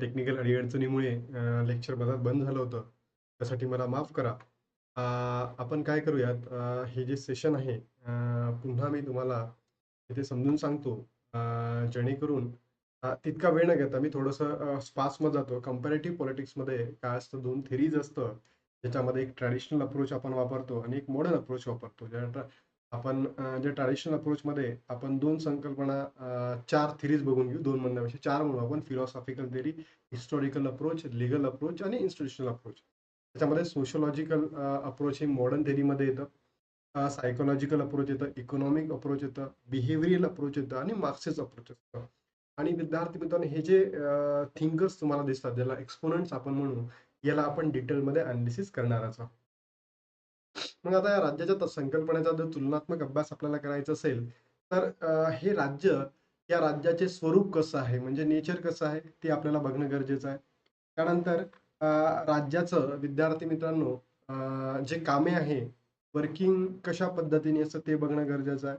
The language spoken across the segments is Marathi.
टेक्निकल अडीअडचणीमुळे लेक्चर मधात बंद झालं होतं. त्यासाठी मला माफ करा. आपण काय करूयात हे जे सेशन आहे पुन्हा मी तुम्हाला इथे समजून सांगतो. जेणेकरून तितका वेळ न घेता मी थोडंसं स्पासमध्ये जातो. कम्पॅरेटिव्ह पॉलिटिक्समध्ये काय असतं दोन थेरीज असतं. ज्याच्यामध्ये एक ट्रॅडिशनल अप्रोच आपण वापरतो आणि एक मॉडर्न अप्रोच वापरतो. ज्या आपण जे ट्रॅडिशनल अप्रोचमध्ये आपण दोन संकल्पना चार थिरीज बघून घेऊ. दोन म्हणण्यापेक्षा 4 म्हणू आपण. Philosophical theory, historical approach, legal approach आणि इन्स्टिट्युशनल अप्रोच. त्याच्यामध्ये सोशोलॉजिकल अप्रोच हे मॉडर्न थेरीमध्ये येतं. सायकोलॉजिकल अप्रोच येतं, इकॉनॉमिक अप्रोच येतं, बिहेवियरल अप्रोच येतं आणि मार्क्सिस अप्रोच येतं आणि विद्यार्थी मित्रांनो हे जे थिंकर्स तुम्हाला दिसतात, ज्याला एक्सपोनंट्स आपण म्हणू, याला आपण डिटेलमध्ये अनालिसिस करणार आहोत. मग आता या राज्याच्या संकल्पनेचा जर तुलनात्मक अभ्यास आपल्याला करायचा असेल, तर अ, हे राज्य, या राज्याचे स्वरूप कसं आहे, म्हणजे नेचर कसं आहे, ते आपल्याला बघणं गरजेचं आहे. त्यानंतर अ, राज्याचं विद्यार्थी मित्रांनो अ, जे कामे आहे, वर्किंग कशा पद्धतीने असतं ते बघणं गरजेचं आहे.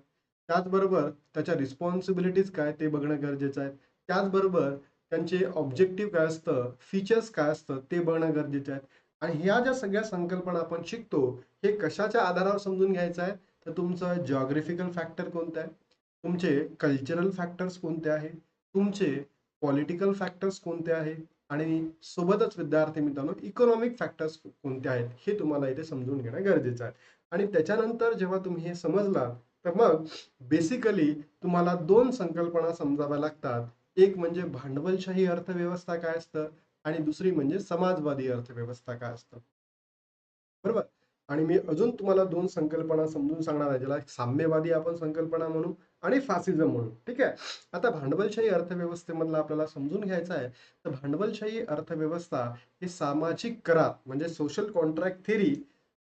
त्याचबरोबर त्याच्या रिस्पॉन्सिबिलिटीज काय ते बघणं गरजेचं आहे. त्याचबरोबर त्यांचे ऑब्जेक्टिव्ह काय असतं, फीचर्स काय असतं ते बघणं गरजेचं आहे. आणि ह्या ज्या सगळ्या संकल्पना आपण शिकतो, हे कशाच्या आधारावर समजून घ्यायचं आहे, तर तुमचं जॉग्रफिकल फॅक्टर कोणतं आहे, तुमचे कल्चरल फॅक्टर्स कोणते आहे, तुमचे पॉलिटिकल फॅक्टर्स कोणते आहे? आणि सोबतच विद्यार्थी मित्रांनो इकॉनॉमिक फॅक्टर्स कोणते आहेत, हे तुम्हाला इथे समजून घेणं गरजेचं आहे. आणि त्याच्यानंतर जेव्हा तुम्ही हे समजला तर मग बेसिकली तुम्हाला दोन संकल्पना समजाव्या लागतात. एक म्हणजे भांडवलशाही अर्थव्यवस्था काय असतं? आणि दुसरी म्हणजे समाजवादी अर्थव्यवस्था काय असतं. बरोबर? आणि मी अजून तुम्हाला दोन संकल्पना समजून सांगणार आहे. ज्याला साम्यवादी आपण संकल्पना म्हणू आणि फासिझम म्हणू. ठीक आहे? आता भांडवलशाही अर्थव्यवस्थेमधला आपल्याला समजून घ्यायचं आहे, तर भांडवलशाही अर्थव्यवस्था ही सामाजिक करार म्हणजे सोशल कॉन्ट्रॅक्ट थिअरी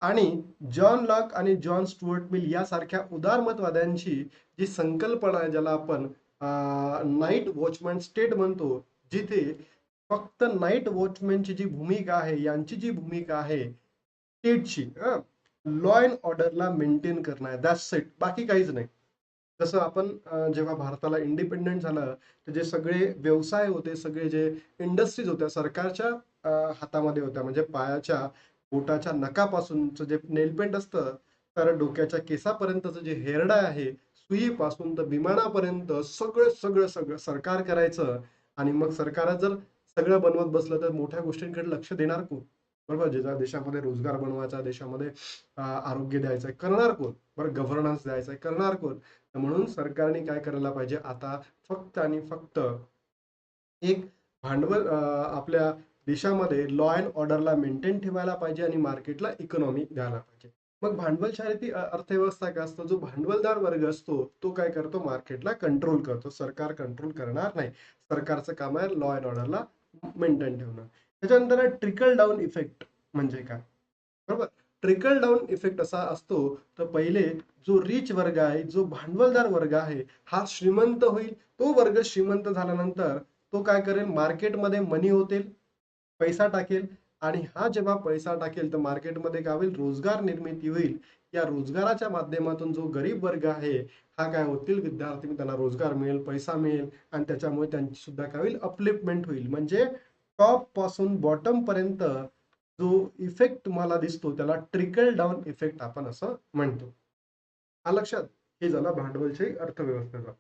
आणि जॉन लॉक आणि जॉन स्टुअर्ट मिल यासारख्या उदारमतवाद्यांची जी संकल्पना आहे, ज्याला आपण नाईट वॉचमन स्टेट म्हणतो, जिथे फक्त नाईट वॉचमॅनची जी भूमिका आहे, यांची जी भूमिका आहे स्टेटची लॉ अँड ऑर्डरला मेंटेन करणं आहे. दॅट सेट बाकी काहीच नाही. जसं आपण जेव्हा भारताला इंडिपेंडेंट झालं, तर जे सगळे व्यवसाय होते, सगळे जे इंडस्ट्रीज होत्या, सरकारच्या हातामध्ये होत्या. म्हणजे पायाच्या बोटाच्या नकापासूनचं जे नेलपेंट असतं, तर डोक्याच्या केसापर्यंतचं जे हेरडाय आहे, सुईपासून तर विमानापर्यंत सगळं, सगळं, सगळं सरकार करायचं आणि मग सरकार जर सगळं बनवत बसलं, तर मोठ्या गोष्टींकडे लक्ष देणार कोण? बरोबर? ज्याचा देशामध्ये रोजगार बनवायचा, देशामध्ये आरोग्य द्यायचंय, करणार कोण? बरं गव्हर्नन्स द्यायचंय, करणार कोण? म्हणून सरकारने काय करायला पाहिजे, आता फक्त आणि फक्त एक भांडवल आपल्या देशामध्ये लॉ अँड ऑर्डरला मेंटेन ठेवायला पाहिजे आणि मार्केटला इकॉनॉमी द्यायला पाहिजे. मग भांडवलशाही ती अर्थव्यवस्था काय असतो जो भांडवलदार वर्ग असतो, तो काय करतो, मार्केटला कंट्रोल करतो. सरकार कंट्रोल करणार नाही. सरकारचं काम आहे लॉ अँड ऑर्डरला मेंटेन ठेवणं. त्याच्यानंतर ट्रिकल डाउन इफेक्ट म्हणजे काय? बरोबर? ट्रिकल डाऊन इफेक्ट असा असतो, तर पहिले जो रिच वर्ग आहे, जो भांडवलदार वर्ग आहे, हा श्रीमंत होईल. तो वर्ग श्रीमंत झाल्यानंतर तो काय करेल, मार्केटमध्ये मनी होतील पैसा टाकेल आणि हा जेव्हा पैसा टाकेल, तर मार्केटमध्ये काय होईल, रोजगार निर्मिती होईल. या रोजगाराच्या माध्यमातून जो गरीब वर्ग आहे, हा काय होतील, विद्यार्थी त्यांना रोजगार मिळेल, पैसा मिळेल आणि त्याच्यामुळे त्यांची सुद्धा काय होईल, अपलिफ्टमेंट होईल. म्हणजे टॉपपासून बॉटमपर्यंत जो इफेक्ट तुम्हाला दिसतो, त्याला ट्रिकल डाउन इफेक्ट आपण असं म्हणतो. हा लक्षात? हे झालं भांडवलशाही अर्थव्यवस्थेचा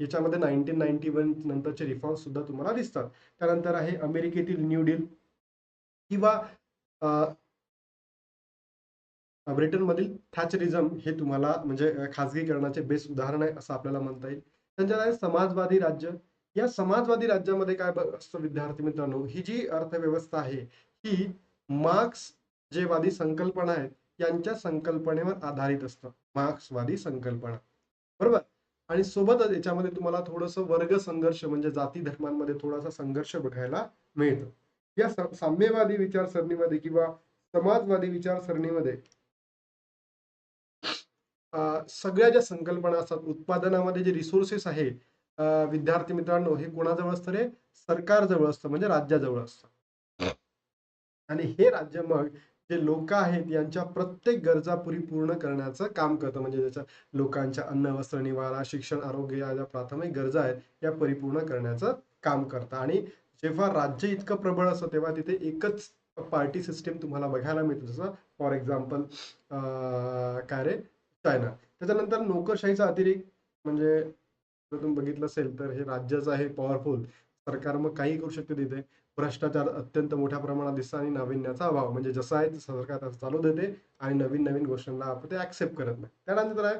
याच्यामध्ये 1991 नंतरचे रिफॉर्म सुद्धा तुम्हाला दिसतात. त्यानंतर आहे अमेरिकेतील न्यू डील किंवा ब्रिटनमधील थॅचरिझम हे तुम्हाला म्हणजे खाजगीकरणाचे बेस्ट उदाहरण आहे, असं आपल्याला म्हणता येईल. त्यांच्यात आहे समाजवादी राज्य. या समाजवादी राज्यामध्ये काय असतं विद्यार्थी मित्रांनो, ही जी अर्थव्यवस्था आहे, ही मार्क्स जे वादी संकल्पना आहेत, यांच्या संकल्पनेवर आधारित असतं. मार्क्सवादी संकल्पना. बरोबर? आणि सोबतच याच्यामध्ये तुम्हाला थोडंसं वर्ग संघर्ष म्हणजे जाती धर्मांमध्ये थोडासा संघर्ष बघायला मिळतो. या साम्यवादी विचारसरणीमध्ये किंवा समाजवादी विचारसरणीमध्ये सगळ्या ज्या संकल्पना असतात, उत्पादनामध्ये जे रिसोर्सेस आहे, विद्यार्थी मित्रांनो, हे कोणाजवळ असतं रे? सरकारजवळ असतं, म्हणजे राज्याजवळ असतं. आणि हे राज्य मग जे लोक आहेत, यांच्या प्रत्येक गरजा परिपूर्ण करण्याचं काम करतं. म्हणजे ज्याच्या लोकांच्या अन्न, वस्त्र, निवारा, शिक्षण, आरोग्य या ज्या प्राथमिक गरजा आहेत, या परिपूर्ण करण्याचं काम करतं. आणि जेव्हा राज्य इतकं प्रबळ असतं तेव्हा तिथे एकच पार्टी सिस्टीम तुम्हाला बघायला मिळते. जसं फॉर एक्झाम्पल काय रे? चायना. त्याच्यानंतर नोकरशाहीचा अतिरेक म्हणजे जर तुम्ही बघितलं असेल तर हे राज्याचं आहे पॉवरफुल सरकार मग काही करू शकते तिथे. भ्रष्टाचार अत्यंत मोठ्या प्रमाणात दिसतं आणि नाविन्याचा अभाव. म्हणजे जसं आहे तसं सरकार तसं चालू देते आणि नवीन नवीन गोष्टींना आपण ते ऍक्सेप्ट करत नाही. त्यानंतर आहे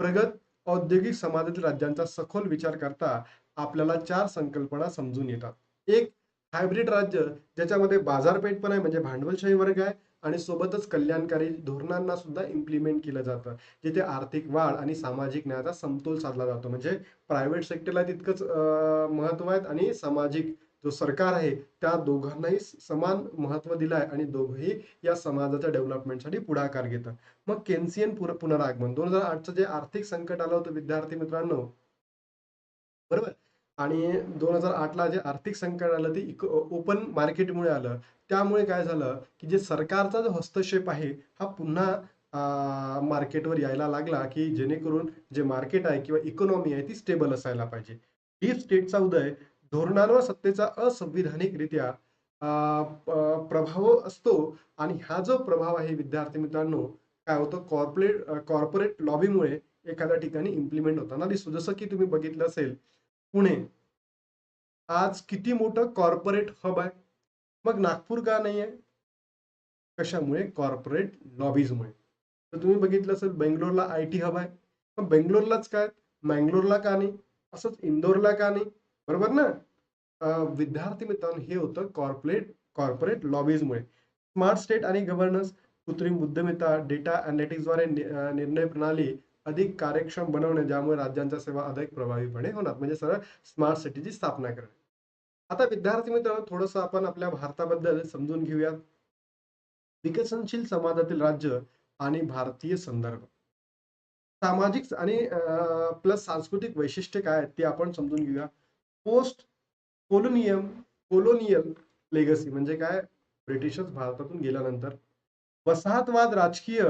प्रगत औद्योगिक समाजातील राज्यांचा सखोल विचार करता आपल्याला चार संकल्पना समजून येतात. एक हायब्रिड राज्य ज्याच्यामध्ये बाजारपेठ पण आहे म्हणजे भांडवलशाही वर्ग आहे आणि सोबतच कल्याणकारी धोरणांना सुद्धा इम्प्लिमेंट केलं जातं. जिथे आर्थिक वाढ आणि सामाजिक न्यायाचा समतोल साधला जातो. म्हणजे प्रायव्हेट सेक्टरला तितकंच महत्त्व आहेत आणि सामाजिक जो सरकार आहे त्या दोघांनाही समान महत्त्व दिलं आहे आणि दोघंही या समाजाच्या डेव्हलपमेंटसाठी पुढाकार घेतात. मग केन्सियन पुनरागमन. दोन हजार आठचं जे आर्थिक संकट आलं होतं विद्यार्थी मित्रांनो. बरोबर? आणि दोन हजार आठला जे आर्थिक संकट आलं ते ओपन मार्केटमुळे आलं. त्यामुळे काय झालं की जे सरकारचा जो हस्तक्षेप आहे हा पुन्हा मार्केटवर यायला लागला की जेणेकरून जे मार्केट आहे किंवा इकॉनॉमी आहे ती स्टेबल असायला पाहिजे. डीप स्टेटचा उदय धोरणांवर सत्तेचा असंविधानिकरित्या प्रभाव असतो. आणि हा जो प्रभाव आहे विद्यार्थी मित्रांनो काय होतं? कॉर्पोरेट कॉर्पोरेट लॉबीमुळे एखाद्या ठिकाणी इम्प्लिमेंट होताना दिसतो. जसं की तुम्ही बघितलं असेल पुणे. आज किती मोठं कॉर्पोरेट हब आहे. मग नागपूर का नाही आहे कशामुळे? कॉर्पोरेट लॉबीजमुळे तर तुम्ही बघितलं असेल बेंगलोरला आय टी हब आहे. मग बेंगलोरलाच काय? मँगलोरला का नाही? असंच इंदोरला का नाही? बरोबर ना? विद्यार्थी मित्रांनो हे होतं कॉर्पोरेट कॉर्पोरेट लॉबीजमुळे स्मार्ट स्टेट आणि गव्हर्नन्स कृत्रिम बुद्धिमत्ता डेटा अनालिटिक्सद्वारे निर्णय प्रणाली अधिक कार्यक्षम बनवणे ज्यामुळे राज्यांच्या सेवा अधिक प्रभावीपणे होणार. म्हणजे सरळ स्मार्ट सिटीची स्थापना करणे. आता विद्यार्थी मित्रांनो थोडस आपण आपल्या भारताबद्दल समजून घेऊया. विकसनशील समाजातील राज्य आणि भारतीय संदर्भ. सामाजिक आणि प्लस सांस्कृतिक वैशिष्ट्य काय आहेत ते आपण समजून घेऊया. पोस्ट कोलोनियम कोलोनियल लेगसी म्हणजे काय? ब्रिटिशच भारतातून गेल्यानंतर. वसाहतवाद राजकीय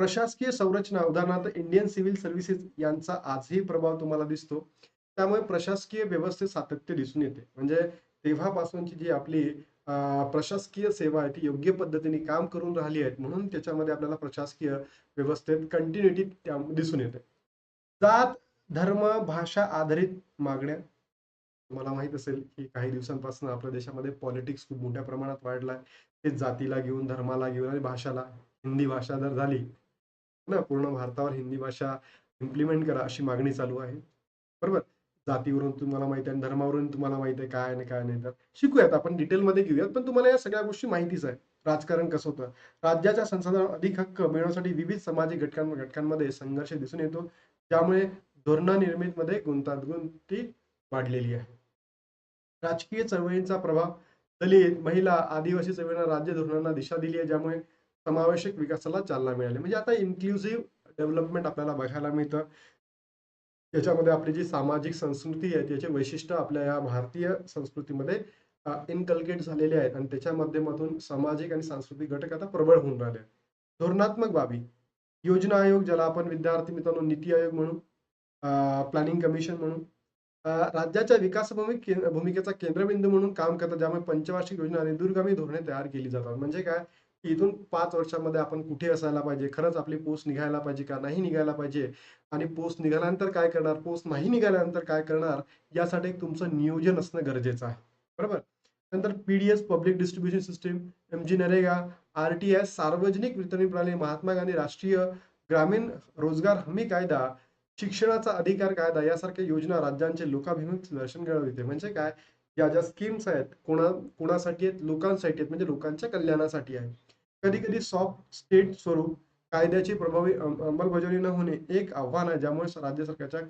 प्रशासकीय संरचना उदाहरणार्थ इंडियन सिव्हिल सर्व्हिसेस यांचा आजही प्रभाव तुम्हाला दिसतो. त्यामुळे प्रशासकीय व्यवस्थेत सातत्य दिसून येते. म्हणजे तेव्हापासूनची जी आपली प्रशासकीय सेवा आहे ती योग्य पद्धतीने काम करून राहिली आहेत म्हणून त्याच्यामध्ये आपल्याला प्रशासकीय व्यवस्थेत कंटिन्युटी दिसून येते. जात धर्म भाषा आधारित मागण्या. तुम्हाला माहीत असेल की काही दिवसांपासून आपल्या देशामध्ये पॉलिटिक्स खूप मोठ्या प्रमाणात वाढलाय. ते जातीला घेऊन धर्माला घेऊन आणि भाषाला हिंदी भाषा जर झाली ना पूर्ण भारतावर हिंदी भाषा इम्प्लिमेंट करा अशी मागणी चालू आहे. बरोबर? जातीवरून तुम्हाला माहिती आहे धर्मावरून तुम्हाला माहिती आहे काय आणि काय नाही तर. शिकूयात आपण डिटेलमध्ये घेऊयात पण तुम्हाला या सगळ्या गोष्टी माहितीच आहे. राजकारण कसं होतं? राज्याच्या संसाधनावर अधिक हक्क मिळवण्यासाठी विविध सामाजिक घटकां घटकांमध्ये संघर्ष दिसून येतो. त्यामुळे धोरणा निर्मितीमध्ये गुंतागुंती वाढलेली आहे. राजकीय चळवळींचा प्रभाव दलित महिला आदिवासी चळवळींना राज्य धोरणांना दिशा दिली आहे ज्यामुळे समावेशक विकासाला चालना मिळाली. म्हणजे आता इन्क्लुझिव्ह डेव्हलपमेंट आपल्याला बघायला मिळतं. त्याच्यामध्ये आपली जी सामाजिक संस्कृती आहे त्याचे वैशिष्ट्य आपल्या या भारतीय संस्कृतीमध्ये इनकल्केट झालेले आहेत. आणि त्याच्या माध्यमातून सामाजिक आणि सांस्कृतिक घटक आता प्रबळ होऊन राहिले. धोरणात्मक बाबी. योजना आयोग ज्याला आपण विद्यार्थी मित्रांनो नीती आयोग म्हणून प्लॅनिंग कमिशन म्हणून राज्याच्या विकास भूमिकेचा केंद्रबिंदू म्हणून काम करतात. ज्यामुळे पंचवार्षिक योजना आणि दूरगामी धोरणे तयार केली जातात. म्हणजे काय? इथून पाच वर्षामध्ये आपण कुठे असायला पाहिजे? खरंच आपली पोस्ट निघायला पाहिजे का? नाही निघायला पाहिजे. आणि पोस्ट निघाल्यानंतर काय करणार? पोस्ट नाही निघाल्यानंतर काय करणार? यासाठी तुमचं नियोजन असणं गरजेचं आहे. बरोबर? नंतर PDS public distribution system M G NREGA R T S सार्वजनिक वितरण प्रणाली महात्मा गांधी राष्ट्रीय ग्रामीण रोजगार हमी कायदा शिक्षणाचा अधिकार कायदा यासारख्या योजना राज्यांचे लोकाभिमुख दर्शन घडविते. म्हणजे काय? या ज्या स्कीम्स आहेत कोणा कोणासाठी आहेत? लोकांसाठी आहेत. म्हणजे लोकांच्या कल्याणासाठी आहेत. कधी कधी सॉफ्ट स्टेट स्वरूप कायद्याची प्रभावी अंमलबजावणी न होणे एक आव्हान आहे ज्यामुळे राज्य सरकारच्या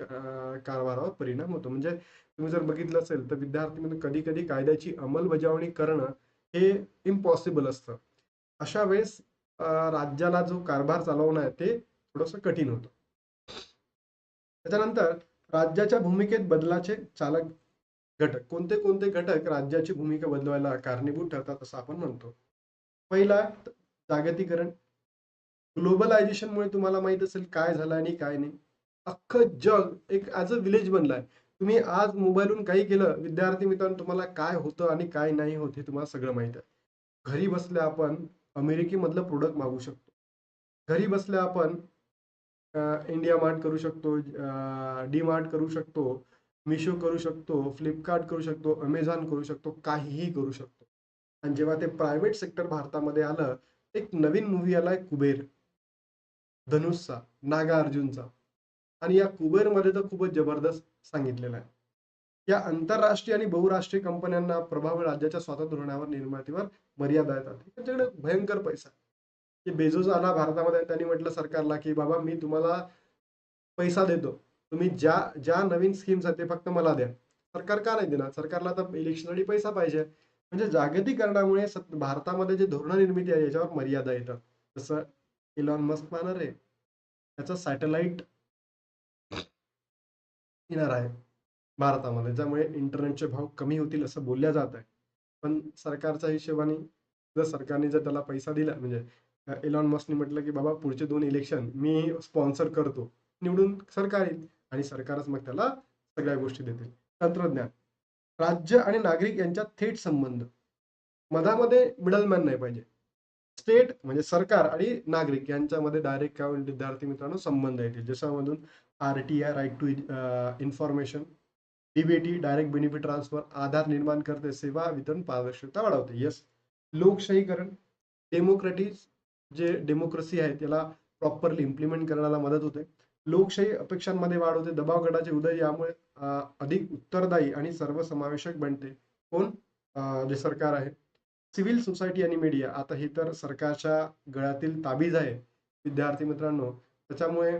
कारभारावर परिणाम होतो. म्हणजे तुम्ही जर बघितलं असेल तर विद्यार्थी कधी कधी कायद्याची अंमलबजावणी करणं हे इम्पॉसिबल असतं. अशा वेळेस राज्याला जो कारभार चालवणं आहे ते थोडस कठीण होतं. त्याच्यानंतर राज्याच्या भूमिकेत बदलाचे चालक घटक. कोणते कोणते घटक राज्याची भूमिका बदलवायला कारणीभूत ठरतात असं आपण म्हणतो. पहिला जागतिकरण ग्लोबलायझेशनमुळे तुम्हाला माहीत असेल काय झालं आणि काय नाही. अख्खं जग एक ॲज अ विलेज बनलाय तुम्ही आज मोबाईलहून काही केलं विद्यार्थी मित्रांनो तुम्हाला काय होतं आणि काय नाही होत हे तुम्हाला सगळं माहीत आहे. घरी बसल्या आपण अमेरिकेमधलं प्रोडक्ट मागू शकतो. घरी बसल्या आपण इंडिया मार्ट करू शकतो डी मार्ट करू शकतो मिशो करू शकतो फ्लिपकार्ट करू शकतो अमेझॉन करू शकतो काहीही करू शकतो. आणि जेव्हा ते प्रायव्हेट सेक्टर भारतामध्ये आलं एक नवीन मूवी आलाय कुबेर. धनुषचा नागा अर्जुनचा आणि या कुबेरमध्ये तर खूपच जबरदस्त सांगितलेलं आहे. या आंतरराष्ट्रीय आणि बहुराष्ट्रीय कंपन्यांना प्रभाव राज्याच्या स्वातंत्र्य धोरणावर निर्मातीवर मर्यादा येतात. त्यांच्याकडे भयंकर पैसा की बेझोस आला भारतामध्ये त्यांनी म्हटलं सरकारला की बाबा मी तुम्हाला पैसा देतो. तुम्ही ज्या ज्या नवीन स्कीम्स आहेत ते फक्त मला द्या. सरकार का नाही देणार? सरकारला तर इलेक्शनसाठी पैसा पाहिजे. म्हणजे जागतिकीकरणामुळे भारतामध्ये जे धोरण निर्मिती आहे याच्यावर मर्यादा येतात. जसं इलॉन मस्क पाहणार आहे त्याचा सॅटेलाइट येणार आहे भारतामध्ये ज्यामुळे इंटरनेटचे भाव कमी होतील असं बोलल्या जात आहे. पण सरकारच्या हिशोबाने जर सरकारने जर त्याला पैसा दिला म्हणजे इलॉन मस्कने म्हटलं की बाबा पुढचे दोन इलेक्शन मी स्पॉन्सर करतो निवडून सरकार येईल आणि सरकारच मग त्याला सगळ्या गोष्टी देतील. तंत्रज्ञान. राज्य आणि नागरिक यांच्यात थेट संबंध. मधामध्ये मिडलमॅन नाही पाहिजे. स्टेट म्हणजे सरकार आणि नागरिक यांच्यामध्ये डायरेक्ट काय होईल? विद्यार्थी मित्रांनो संबंध येतील ज्याच्यामधून R T I right to information DBT direct benefit transfer Aadhaar निर्माण करते सेवा वितरण पारदर्शकता वाढवते. यस लोकशाहीकरण डेमोक्रेटिस जे डेमोक्रेसी आहे त्याला प्रॉपरली इम्प्लिमेंट करण्याला मदत होते. लोकशाही अपेक्षांमध्ये वाढ होते. दबाव गटाचे उदय यामुळे अधिक उत्तरदायी आणि सर्वसमावेशक बनते. कोण? जे सरकार आहे. सिव्हिल सोसायटी आणि मीडिया. आता हे तर सरकारच्या गळ्यातील ताबीज आहे विद्यार्थी मित्रांनो. त्याच्यामुळे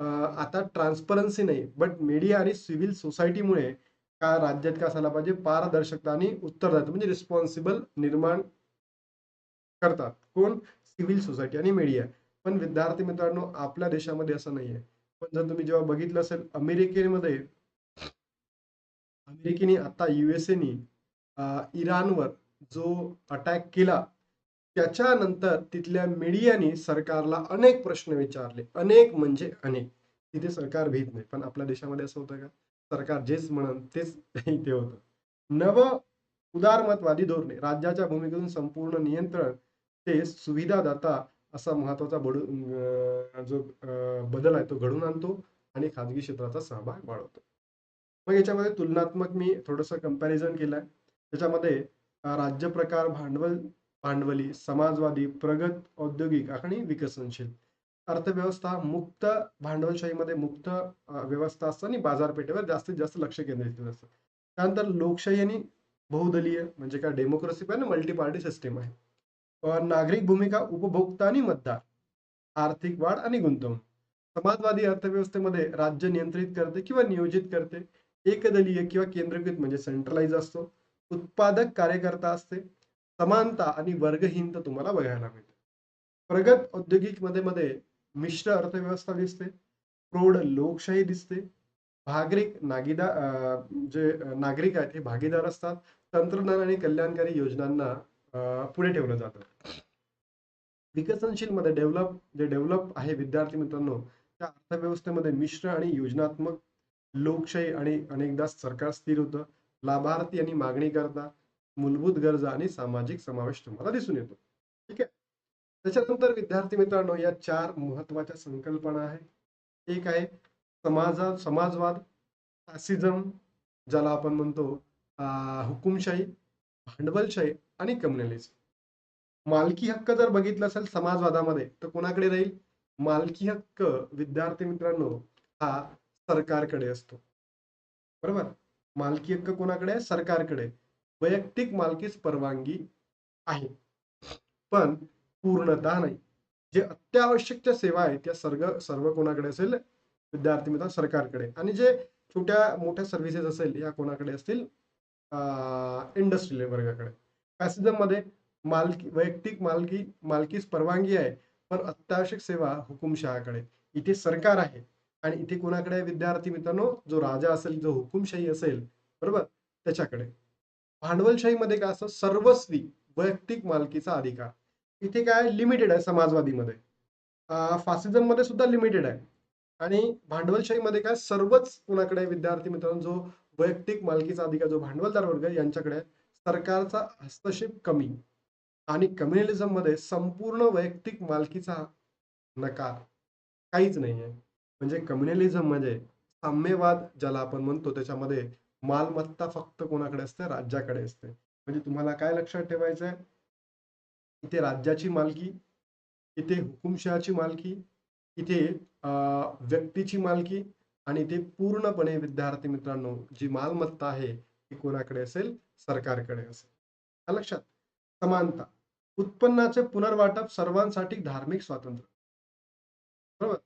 आता ट्रान्सपरन्सी नाही बट मीडिया आणि सिव्हिल सोसायटीमुळे का राज्यात काय असायला पाहिजे? पारदर्शकता आणि उत्तरदायित्व म्हणजे रिस्पॉन्सिबल निर्माण करतात. कोण? सिव्हिल सोसायटी आणि मीडिया. पण विद्यार्थी मित्रांनो आपल्या देशामध्ये असं नाहीये. पण जर तुम्ही जेव्हा बघितलं असेल अमेरिकेमध्ये अमेरिकेने आता युएसएनी इराणवर जो अटॅक केला त्याच्यानंतर तिथल्या मीडियाने सरकारला अनेक प्रश्न विचारले. अनेक म्हणजे अनेक. तिथे सरकार भीत नाही. पण आपल्या देशामध्ये असं होतं का? सरकार जेच म्हणन तेच इथे होतं. नव उदारमतवादी धोरणे राज्याच्या भूमिकेतून संपूर्ण नियंत्रण ते सुविधादाता असा महत्त्वाचा बडू जो बदल आहे तो घडून आणतो आणि खाजगी क्षेत्राचा सहभाग वाढवतो. मग याच्यामध्ये तुलनात्मक मी थोडंसं कंपॅरिझन केलंय. त्याच्यामध्ये राज्य प्रकार भांडवल भांडवली समाजवादी प्रगत औद्योगिक आणि विकसनशील. अर्थव्यवस्था मुक्त भांडवलशाहीमध्ये मुक्त व्यवस्था असतं आणि बाजारपेठेवर जास्तीत जास्त लक्ष केंद्रित केलं असतं त्यानंतर लोकशाही आणि बहुदलीय म्हणजे काय डेमोक्रेसी पण मल्टी पार्टी सिस्टीम आहे. नागरिक भूमिका उपभोक्ता आणि मतदार आर्थिक वाढ आणि गुंतवणूक समाजवादी अर्थव्यवस्थेमध्ये राज्य नियंत्रित करते किंवा नियोजित करते एकदलीय किंवा केंद्रीकृत म्हणजे सेंट्रलाइज असतो उत्पादक कार्यकर्ता असते समानता आणि वर्गहीनता तुम्हाला बघायला मिळते. प्रगत औद्योगिकमध्ये मध्ये मिश्र अर्थव्यवस्था दिसते प्रौढ लोकशाही दिसते भागरिक नागीदार जे नागरिक आहेत हे भागीदार असतात तंत्रज्ञान आणि कल्याणकारी योजनांना पुढे ठेवलं जातं. विकसनशील मध्ये डेव्हलप जे डेव्हलप आहे विद्यार्थी मित्रांनो त्या अर्थव्यवस्थेमध्ये मिश्र आणि योजनात्मक लोकशाही आणि अनेकदा सरकार स्थिर होतं. लाभार्थी आणि मागणी करता मूलभूत गरजा आणि सामाजिक समावेश तुम्हाला दिसून येतो. ठीक आहे? त्याच्यानंतर विद्यार्थी मित्रांनो या चार महत्त्वाच्या संकल्पना आहे एक आहे समाजा समाजवाद फॅसिझम ज्याला आपण म्हणतो अं, हुकुमशाही. भांडवलशाही आणि कम्युनलिझम मालकी हक्क जर बघितलं असेल समाजवादामध्ये तर कोणाकडे राहील? मालकी हक्क विद्यार्थी मित्रांनो हा सरकारकडे असतो. बरोबर? मालकी हक्क कोणाकडे आहे? सरकारकडे. वैयक्तिक मालकीच परवानगी आहे. पण पूर्णतः नाही. जे अत्यावश्यकच्या सेवा आहेत त्या सर्व सर्व कोणाकडे असेल? विद्यार्थी मित्र सरकारकडे. आणि जे छोट्या मोठ्या सर्व्हिसेस असेल या कोणाकडे असतील? इंडस्ट्रियल वर्गाकडे. फॅसिझममध्ये मध्ये मालकी वैयक्तिक मालकी मालकीस परवानगी आहे पण अत्यावश्यक सेवा हुकुमशहाकडे. इथे सरकार आहे आणि इथे कोणाकडे विद्यार्थी मित्रांनो? जो राजा असेल जो हुकुमशाही असेल बरोबर? त्याच्याकडे. भांडवलशाहीमध्ये काय असतं? सर्वस्वी वैयक्तिक मालकीचा अधिकार. इथे काय? लिमिटेड आहे समाजवादीमध्ये. फासिझममध्ये सुद्धा लिमिटेड आहे. आणि भांडवलशाहीमध्ये काय? सर्वच कोणाकडे विद्यार्थी मित्रांनो? जो वैयक्तिक मालकीचा अधिकार जो भांडवलदार वर्ग यांच्याकडे सरकारचा हस्तक्षेप कमी आणि कम्युनिझममध्ये संपूर्ण वैयक्तिक मालकीचा नकार काहीच नाहीये. म्हणजे कम्युनलिझम म्हणजे साम्यवाद ज्याला आपण म्हणतो त्याच्यामध्ये मालमत्ता फक्त कोणाकडे असते? राज्याकडे असते. म्हणजे तुम्हाला काय लक्षात ठेवायचं आहे इथे राज्याची मालकी इथे हुकुमशहाची मालकी इथे अं, व्यक्तीची मालकी आणि ते पूर्णपणे विद्यार्थी मित्रांनो जी मालमत्ता आहे ती कोणाकडे असेल? सरकारकडे असेल. लक्षात. समानता. उत्पन्नाचे पुनर्वाटप सर्वांसाठी धार्मिक स्वातंत्र्य. बरोबर?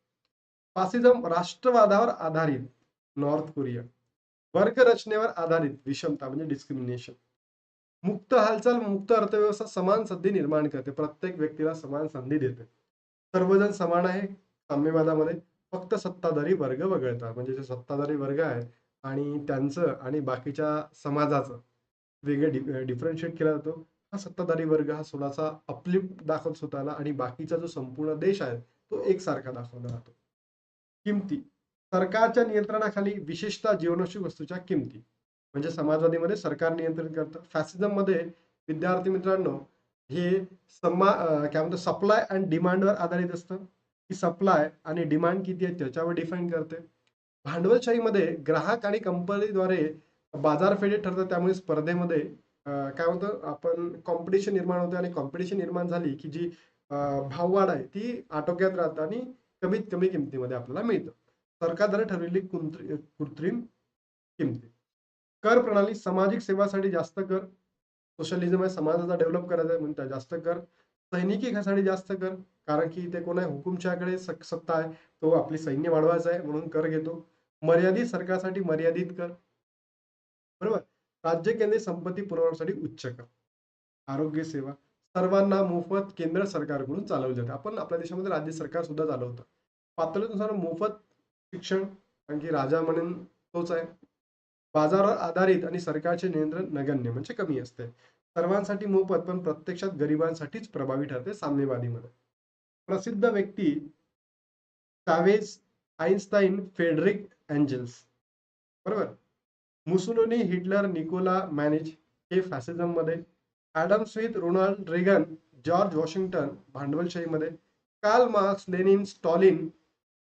फासिझम राष्ट्रवादावर आधारित. नॉर्थ कोरिया वर्ग रचनेवर आधारित. विषमता म्हणजे डिस्क्रिमिनेशन मुक्त हालचाल मुक्त अर्थव्यवस्था समान संधी निर्माण करते. प्रत्येक व्यक्तीला समान संधी देते. सर्वजण समान आहे. साम्यवादामध्ये. फक्त सत्ताधारी वर्ग वगळता म्हणजे जे सत्ताधारी वर्ग आहे आणि त्यांचं आणि बाकीच्या समाजाचं वेगळं डिफरन्शिएट केला जातो. हा सत्ताधारी वर्ग हा स्वतःचा अपलिफ्ट दाखवत स्वतःला आणि बाकीचा जो संपूर्ण देश आहे तो एकसारखा दाखवला जातो. किमती. सरकारच्या नियंत्रणाखाली विशेषतः जीवनावश्यक वस्तूच्या किमती. म्हणजे समाजवादीमध्ये सरकार नियंत्रित करतं. फॅसिझममध्ये विद्यार्थी मित्रांनो हे समा काय म्हणतो सप्लाय अँड डिमांडवर आधारित असतं. सप्लाय आणि डिमांड किती आहे त्याच्यावर डिफाईन करते. भांडवलशाहीमध्ये ग्राहक आणि कंपनीद्वारे बाजारपेठे ठरतं त्यामुळे स्पर्धेमध्ये काय होतं आपण कॉम्पिटिशन निर्माण होते आणि कॉम्पिटिशन निर्माण झाली की जी भाववाढ आहे ती आटोक्यात राहतं आणि कमीत कमी किमतीमध्ये आपल्याला मिळतं. सरकारद्वारे ठरलेली कृत्रिम किमती. कर प्रणाली सामाजिक सेवासाठी जास्त कर. सोशलिझम आहे समाजाचा डेव्हलप करायचा आहे म्हणून त्या जास्त कर. सैनिकी साठी जास्त कर कारण की इथे कोण आहे? हुकुमशाकडे सत्ता आहे. तो आपली सैन्य वाढवायचा आहे म्हणून कर घेतो. मर्यादित सरकारसाठी मर्यादित कर. बरोबर? राज्य केंद्रीय संपत्ती पुरवण्यासाठी उच्च कर. आरोग्य सेवा. सर्वांना मोफत केंद्र सरकारकडून चालवली जाते. आपण आपल्या देशामध्ये राज्य सरकार सुद्धा चालवतं. पातळीनुसार मोफत शिक्षण कारण की राजा म्हणून तोच आहे. बाजारावर आधारित आणि सरकारचे नियंत्रण नगण्य म्हणजे कमी असते. सर्वांसाठी मोफत पण प्रत्यक्षात गरिबांसाठीच प्रभावी ठरते साम्यवादीमध्ये. प्रसिद्ध व्यक्ती चावेज आईन्स्टाईन फेडरिक अँजेल्स बरोबर? मुसोलिनी हिटलर निकोला मॅनेज हे फॅसिझममध्ये Adam Smith Ronald Reagan George Washington भांडवलशाहीमध्ये Karl Marx Lenin Stalin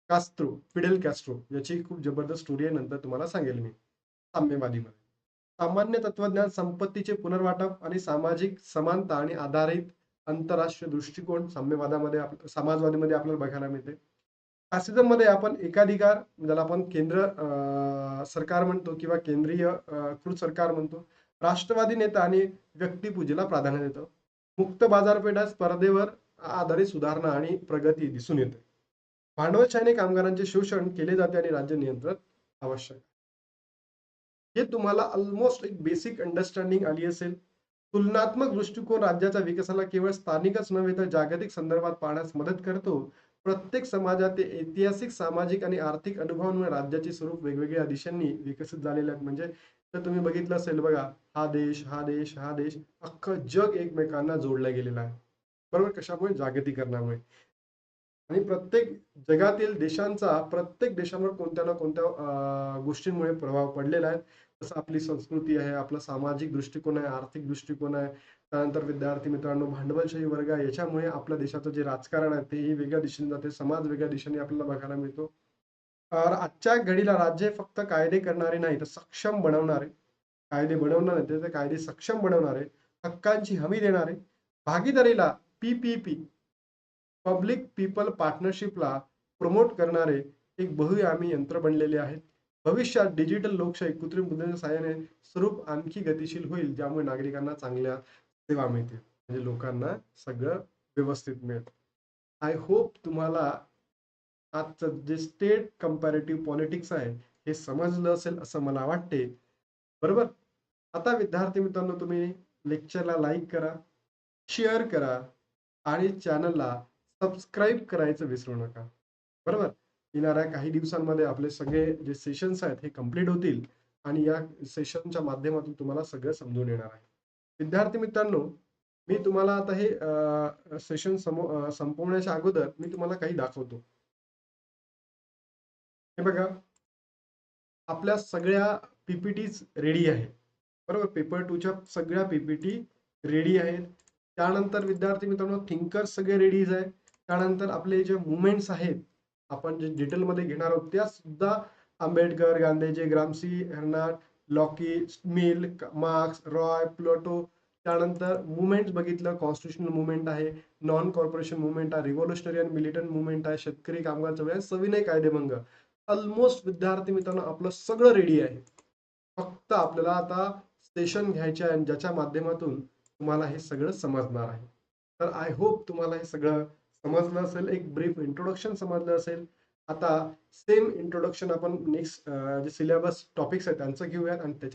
Castro Fidel Castro याची खूप जबरदस्त स्टोरी आहे नंतर तुम्हाला सांगेल मी. साम्यवादीमध्ये. सामान्य तत्वज्ञान संपत्तीचे पुनर्वाटप आणि सामाजिक समानता आणि आधारित आंतरराष्ट्रीय दृष्टिकोन साम्यवादामध्ये आप- समाजवादीमध्ये आपल्याला बघायला मिळते. फॅसिझममध्ये आपण एकाधिकार ज्याला आपण केंद्र सरकार म्हणतो किंवा केंद्रीय कृत सरकार म्हणतो राष्ट्रवादी नेता आणि व्यक्तिपूजेला प्राधान्य देतो. मुक्त बाजारपेठा स्पर्धेवर आधारित सुधारणा आणि प्रगती दिसून येते. भांडवलशाहीने कामगारांचे शोषण केले जाते आणि राज्य नियंत्रण आवश्यक हे तुम्हाला ऑलमोस्ट एक बेसिक अंडरस्टँडिंग आली असेल. तुलनात्मक दृष्टिकोन राज्याच्या विकासाला केवळ स्थानिकच नव्हे तर जागतिक संदर्भात पाहण्यास मदत करतो. प्रत्येक समाजात ऐतिहासिक सामाजिक आणि आर्थिक अनुभवांमुळे राज्याचे स्वरूप वेगवेगळ्या दिशांनी विकसित झालेले आहेत. म्हणजे तर तुम्ही बघितलं असेल बघा हा देश हा देश हा देश अख्खं जग एकमेकांना जोडलं गेलेलं आहे. बरोबर? कशामुळे? जागतिकरणामुळे आणि प्रत्येक जगातील देशांचा प्रत्येक देशांवर कोणत्या ना कोणत्या गोष्टींमुळे प्रभाव पडलेला आहे. जसं आपली संस्कृती आहे आपला सामाजिक दृष्टिकोन आहे आर्थिक दृष्टिकोन आहे त्यानंतर विद्यार्थी मित्रांनो भांडवलशाही वर्ग आहे याच्यामुळे आपल्या देशाचं जे राजकारण आहे तेही वेगळ्या दिशेने जाते समाज वेगळ्या दिशेने आपल्याला बघायला मिळतो. तर आजच्या घडीला राज्य फक्त कायदे करणारे नाही तर सक्षम बनवणारे कायदे बनवणार नाही ते कायदे सक्षम बनवणारे हक्कांची हमी देणारे भागीदारीला पीपीपी पब्लिक पीपल पार्टनरशिपला प्रमोट करणारे एक बहुयामी यंत्र बनलेले आहेत. भविष्यात डिजिटल लोकशाही कृत्रिम बुद्धिमत्तेच्या सहाय्याने स्वरूप आणखी गतिशील होईल ज्यामुळे नागरिकांना चांगल्या सेवा मिळतील. म्हणजे लोकांना सगळं व्यवस्थित मिळेल. आय होप तुम्हाला आजचं जे स्टेट कम्पॅरेटिव्ह पॉलिटिक्स आहे हे समजलं असेल असं मला वाटते. बरोबर? आता विद्यार्थी मित्रांनो तुम्ही लेक्चरला लाईक करा शेअर करा आणि चॅनलला सबस्क्राईब करायचं विसरू नका. बरोबर? येणाऱ्या काही दिवसांमध्ये आपले सगळे जे सेशन्स आहेत हे कंप्लीट होतील आणि या सेशनच्या माध्यमातून तुम्हाला सगळं समजून येणार आहे. विद्यार्थी मित्रांनो मी तुम्हाला आता हे सेशन संपवण्याच्या अगोदर मी तुम्हाला काही दाखवतो. हे बघा आपल्या सगळ्या पीपीटीज रेडी आहे बरोबर? पेपर टूच्या सगळ्या पीपीटी रेडी आहेत. त्यानंतर विद्यार्थी मित्रांनो थिंकर सगळे रेडीज आहे त्यानंतर आपले जे मुवमेंट्स आहेत आपण जे डिटेलमध्ये घेणार आहोत त्या सुद्धा Ambedkar Gandhiji Gramsci हर्नाड Locke Mill Marx Roy Plato त्यानंतर मुवमेंट्स बघितलं कॉन्स्टिट्युशनल मुवमेंट आहे नॉन कॉर्पोरेशन मुवमेंट आहे रिव्होल्युशनरी अँड मिलिटंट मुवमेंट आहे शेतकरी कामगार चळवळ सविनय कायदेभंग. ऑलमोस्ट विद्यार्थी मित्रांनो आपलं सगळं रेडी आहे. फक्त आपल्याला आता सेशन घ्यायचे आहे आणि ज्याच्या माध्यमातून तुम्हाला हे सगळं समजणार आहे. तर आय होप तुम्हाला हे सगळं समजलं असेल एक ब्रीफ इंट्रोडक्शन समजलं असेल. आता सेम इंट्रोडक्शन आपण नेक्स्ट जे सिलेबस टॉपिक्स आहेत त्यांचं घेऊयात आणि त्याच्या